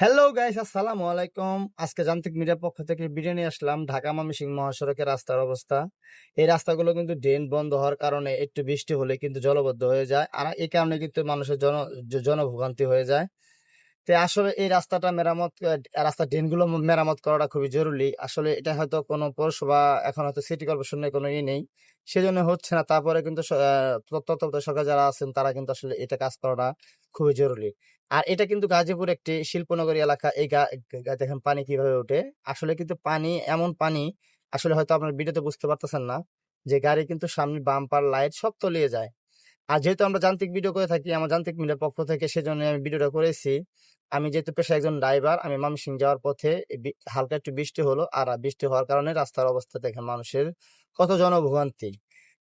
Hello guys আসসালামু আলাইকুম। আজকে যান্ত্রিক মিডিয়ার পক্ষ থেকে ভিডিও নিয়ে আসলাম ঢাকা সিং মহাসড়কের রাস্তার অবস্থা। এই রাস্তাগুলো কিন্তু ড্রেন বন্ধ হওয়ার কারণে একটু বৃষ্টি হলে কিন্তু জলবদ্ধ হয়ে যায়। আর এই কারণে কিন্তু মানুষের জন জনভোগান্তি হয়ে যায়। তো আসলে এই রাস্তাটা মেরামত আহ, রাস্তার ড্রেনগুলো মেরামত করাটা খুবই জরুরি। আসলে এটা হয়তো কোনো পৌরসভা এখন হয়তো সিটি কর্পোরেশনের কোনো ইয়ে নেই। সেজন্য হচ্ছে না তারপরে কিন্তু তত্ত্বাবধায়ক সরকার যারা আছেন তারা কিন্তু আসলে এটা কাজ করাটা খুবই জরুরি। আর এটা কিন্তু গাজীপুর একটি শিল্পনগরী এলাকা এই গা- দেখেন পানি কীভাবে ওঠে। আসলে কিন্তু পানি এমন পানি আসলে হয়তো আপনার ভিডিওতে বুঝতে পারতেছেন না যে গাড়ি কিন্তু সামনে বাম্পার লাইট সব তলিয়ে যায়। আর যেহেতু আমরা যান্ত্রিক ভিডিও করে থাকি আমার যান্ত্রিক মিলের পক্ষ থেকে সেজন্য আমি ভিডিওটা করেছি। আমি যেহেতু পেশা একজন ড্রাইভার আমি মামসিং যাওয়ার পথে হালকা একটু বৃষ্টি হলো আর বৃষ্টি হওয়ার কারণে রাস্তার অবস্থা দেখেন মানুষের কত জনভোগান্তি।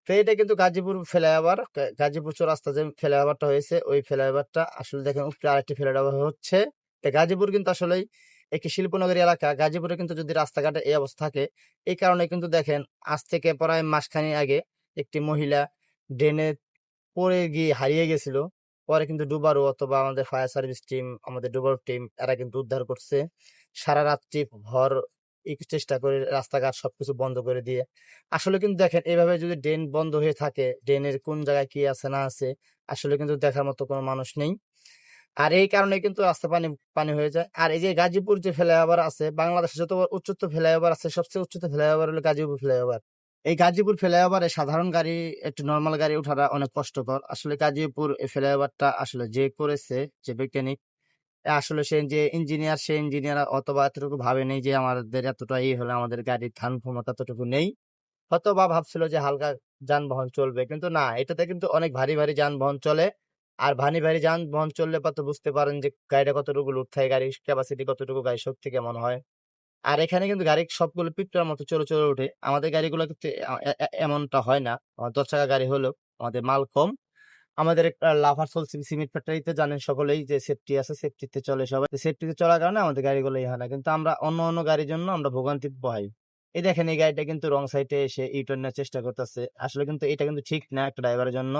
তো এটা কিন্তু গাজীপুর ফ্লাইওভার গাজীপুর চৌরাস্তা যে ফ্লাইওভারটা হয়েছে, ওই ফ্লাইওভারটা আসলে দেখেন উপরে আরেকটি ফ্লাইওভার হচ্ছে। তো গাজীপুর কিন্তু আসলেই একটি শিল্পনগরী এলাকা, গাজীপুরে কিন্তু যদি রাস্তাঘাটে এই অবস্থা থাকে, এই কারণে কিন্তু দেখেন আজ থেকে প্রায় মাসখানি আগে একটি মহিলা ড্রেনে পড়ে গিয়ে হারিয়ে গেছিল। পরে কিন্তু ডুবারু অথবা আমাদের ফায়ার সার্ভিস টিম আমাদের ডুবার টিম এরা কিন্তু উদ্ধার করছে। সারা রাত্রি ভর চেষ্টা করে রাস্তাঘাট সবকিছু বন্ধ করে দিয়ে। আসলে কিন্তু দেখেন, এভাবে যদি ড্রেন বন্ধ হয়ে থাকে, ড্রেনের কোন জায়গায় কি আছে না আছে, আসলে কিন্তু দেখার মতো কোনো মানুষ নেই। আর এই কারণে কিন্তু রাস্তা পানি পানি হয়ে যায়। আর এই যে গাজীপুর যে ফ্লাইওভার আছে, বাংলাদেশে যত উচ্চতর ফ্লাইওভার আছে, সবচেয়ে উচ্চতর ফ্লাইওভার হলো গাজীপুর ফ্লাইওভার। এই গাজীপুর ফ্লাইওভারে সাধারণ গাড়ি, একটু নর্মাল গাড়ি ওঠাটা অনেক কষ্টকর। আসলে গাজীপুর ফ্লাইওভারটা আসলে যে করেছে, যে বৈজ্ঞানিক আসলে সে যে ইঞ্জিনিয়ার সে ইঞ্জিনিয়ার অথবা এতটুকু ভাবে নেই যে আমাদের এতটা ই হলে আমাদের গাড়ির ধান ক্ষমতা এতটুকু নেই। হয়তো বা ভাবছিল যে হালকা যানবাহন চলবে, কিন্তু না, এটাতে কিন্তু অনেক ভারী ভারী যানবাহন চলে। আর ভারী ভারী যানবাহন চললে পর তো বুঝতে পারেন যে গাড়িটা কতটুকু লোড থাকে, গাড়ির ক্যাপাসিটি কতটুকু, গাড়ির শক্তি কেমন হয়। আর এখানে কিন্তু গাড়ি সবগুলো পিঁপড়ার মতো চলে চলে ওঠে। আমাদের গাড়িগুলো কিন্তু এমনটা হয় না। আমার দশ টাকা গাড়ি হলেও আমাদের মাল কম। আমাদের লাফার চলছে সিমেন্ট ফ্যাক্টরিতে, জানেন সকলেই যে সেফটি আছে সেফটিতে চলে সবাই। সেফটিতে চলার কারণে আমাদের গাড়িগুলো হয় না। কিন্তু আমরা অন্য অন্য গাড়ির জন্য আমরা ভোগান্তি বহাই এই দেখেন এই গাড়িটা কিন্তু রং সাইডে এসে ইউটার্ন নেওয়ার চেষ্টা করতেছে। আসলে কিন্তু এটা কিন্তু ঠিক না একটা ড্রাইভারের জন্য।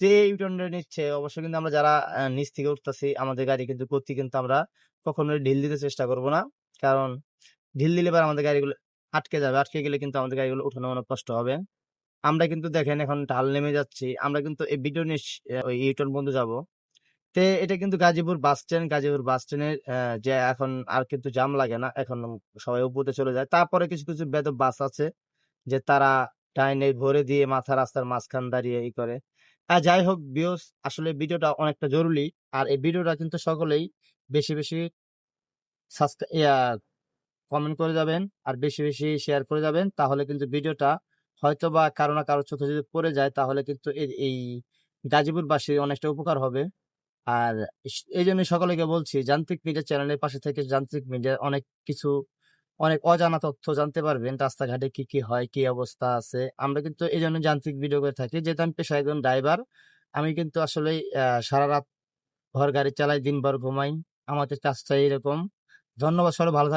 যে ইউটার্ন নিচ্ছে, অবশ্যই কিন্তু আমরা যারা নিচ থেকে উঠতেছি, আমাদের গাড়ি কিন্তু গতি কিন্তু আমরা কখনোই ঢিল দিতে চেষ্টা করব না। কারণ ঢিল দিলে এবার আমাদের গাড়িগুলো আটকে যাবে। আটকে গেলে কিন্তু আমাদের গাড়িগুলো উঠানো অনেক কষ্ট হবে। আমরা কিন্তু দেখেন এখন ঢাল নেমে যাচ্ছি। আমরা কিন্তু এই ভিডিও নিয়ে ওই ইউটার্ন বন্ধু যাব। তে এটা কিন্তু Gazipur bus stand. Gazipur bus স্ট্যান্ডের যে এখন আর কিন্তু জাম লাগে না। এখন সবাই উপরে চলে যায়। তারপরে কিছু কিছু বেদ বাস আছে যে তারা ডাইনে ভরে দিয়ে মাথা রাস্তার মাঝখান দাঁড়িয়ে ই করে। আর যাই হোক বিয়স আসলে ভিডিওটা অনেকটা জরুরি। আর এই ভিডিওটা কিন্তু সকলেই বেশি বেশি সাবস্ক্রাইব কমেন্ট করে যাবেন আর বেশি বেশি শেয়ার করে যাবেন, তাহলে কিন্তু ভিডিওটা হয়তো বা কারও না কারও চোখে যদি পড়ে যায়, তাহলে কিন্তু এই গাজীপুরবাসীর অনেকটা উপকার হবে। আর এই জন্য সকলকে বলছি, যান্ত্রিক মিডিয়া চ্যানেলের পাশে থেকে যান্ত্রিক মিডিয়া অনেক কিছু, অনেক অজানা তথ্য জানতে পারবেন, রাস্তাঘাটে কি কি হয়, কি অবস্থা আছে। আমরা কিন্তু এই জন্য যান্ত্রিক ভিডিও করে থাকি, যেহেতু আমি পেশায় একজন ড্রাইভার আমি কিন্তু আসলে সারা রাত ভর গাড়ি চালাই, দিনভর ঘুমাই, আমাদের কাজটা এরকম। ধন্যবাদ সবাই, ভালো